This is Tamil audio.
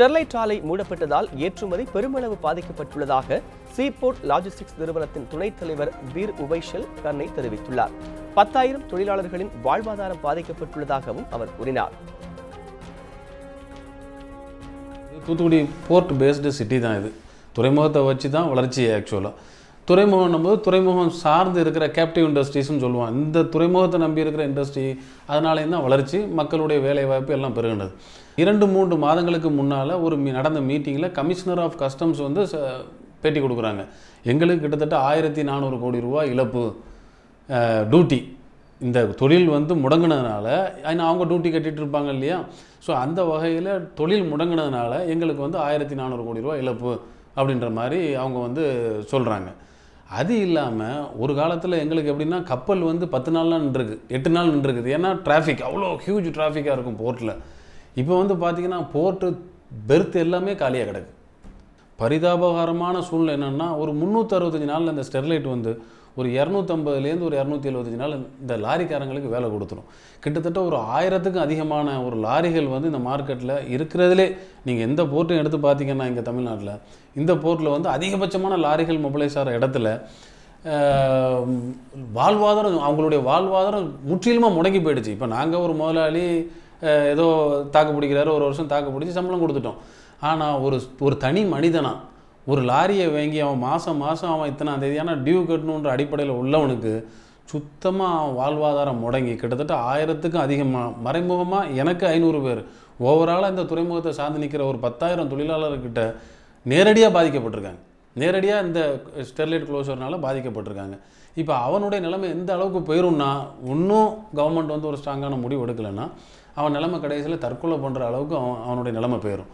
ஸ்டெர்லைட் ஆலை மூடப்பட்டதால் ஏற்றுமதி பெருமளவு பாதிக்கப்பட்டுள்ளதாக சீபோர்ட் லாஜிஸ்டிக்ஸ் நிறுவனத்தின் துணைத் தலைவர் வீர் உபைஷல் கர்னை தெரிவித்துள்ளார். பத்தாயிரம் தொழிலாளர்களின் வாழ்வாதாரம் பாதிக்கப்பட்டுள்ளதாகவும் அவர் கூறினார். தூத்துக்குடி போர்ட் பேஸ்டு சிட்டி தான் இது. துறைமுகத்தை வச்சு தான் வளர்ச்சி ஆக்சுவலாக துறைமுகம் போது துறைமுகம் சார்ந்து இருக்கிற கேப்டிவ் இண்டஸ்ட்ரீஸ்னு சொல்லுவோம் இந்த துறைமுகத்தை நம்பி இருக்கிற இண்டஸ்ட்ரி அதனாலேயும் தான் வளர்ச்சி மக்களுடைய வேலை வாய்ப்பு எல்லாம் பெருகினது இரண்டு மூன்று மாதங்களுக்கு முன்னால் ஒரு மீ- நடந்த மீட்டிங்கில் கமிஷனர் ஆஃப் கஸ்டம்ஸ் வந்து ச- பேட்டி கொடுக்குறாங்க. எங்களுக்கு கிட்டத்தட்ட ஆயிரத்தி நானூறு கோடி ரூபா இழப்பு டியூட்டி இந்த தொழில் வந்து முடங்கினதுனால ஏன்னா அவங்க டியூட்டி கட்டிட்டு இருப்பாங்க இல்லையா? ஸோ அந்த வகையில் தொழில் முடங்கினதுனால எங்களுக்கு வந்து ஆயிரத்தி நானூறு கோடி ரூபா இழப்பு அப்படின்ற மாதிரி அவங்க வந்து சொல்கிறாங்க அது இல்லாமல் ஒரு காலத்தில் எங்களுக்கு எப்படின்னா கப்பல் வந்து பத்து நாள்லாம் நின்றுருக்கு எட்டு நாள் நின்றுருக்குது. ஏன்னா டிராஃபிக் அவ்வளோ ஹியூஜ் டிராஃபிக்காக இருக்கும் போர்ட்டில் இப்போ வந்து பார்த்தீங்கன்னா போர்ட்டு பெர்த் எல்லாமே காலியாக கிடக்கு. பரிதாபகரமான சூழ்நிலை என்னென்னா ஒரு முந்நூற்றறுபத்தஞ்சு நாளில் இந்த ஸ்டெர்லைட் வந்து ஒரு இரநூத்தம்பதுலேருந்து ஒரு இரநூத்தி எழுபத்தஞ்சு நாள் இந்த லாரிக்காரங்களுக்கு வேலை கொடுத்துரும். கிட்டத்தட்ட ஒரு ஆயிரத்துக்கும் அதிகமான ஒரு லாரிகள் வந்து இந்த மார்க்கெட்டில் இருக்கிறதுலே நீங்கள் எந்த போர்ட்டும் எடுத்து பார்த்தீங்கன்னா இங்கே தமிழ்நாட்டில் இந்த போர்ட்டில் வந்து அதிகபட்சமான லாரிகள் மொபைலைஸ் ஆகிற இடத்துல வாழ்வாதாரம் அவங்களுடைய வாழ்வாதாரம் முற்றிலுமாக முடங்கி போயிடுச்சு. இப்போ நாங்கள் ஒரு முதலாளி ஏதோ தாக்கு பிடிக்கிறாரு ஒரு வருஷம் தாக்கு பிடிச்சி சம்பளம் கொடுத்துட்டோம். ஆனால் ஒரு ஒரு தனி மனிதனாக ஒரு லாரியை வாங்கி அவன் மாதம் மாதம் அவன் இத்தனாம் ஆனால் டியூ கட்டணுன்ற அடிப்படையில் உள்ளவனுக்கு சுத்தமாக வாழ்வாதாரம் முடங்கி கிட்டத்தட்ட ஆயிரத்துக்கும் அதிகமாக மறைமுகமாக எனக்கு ஐநூறு பேர். ஓவராலாக இந்த துறைமுகத்தை சார்ந்து நிற்கிற ஒரு பத்தாயிரம் தொழிலாளர்கிட்ட நேரடியாக பாதிக்கப்பட்டிருக்காங்க. நேரடியாக இந்த ஸ்டெர்லைட் க்ளோசர்னால பாதிக்கப்பட்டிருக்காங்க. இப்போ அவனுடைய நிலைமை எந்த அளவுக்கு போயிரும்னா இன்னும் கவர்மெண்ட் வந்து ஒரு ஸ்ட்ராங்கான முடிவு எடுக்கலைன்னா அவன் நிலைமை கடைசியில் தற்கொலை பண்ணுற அளவுக்கு அவன் அவனுடைய நிலைமை போயிடும்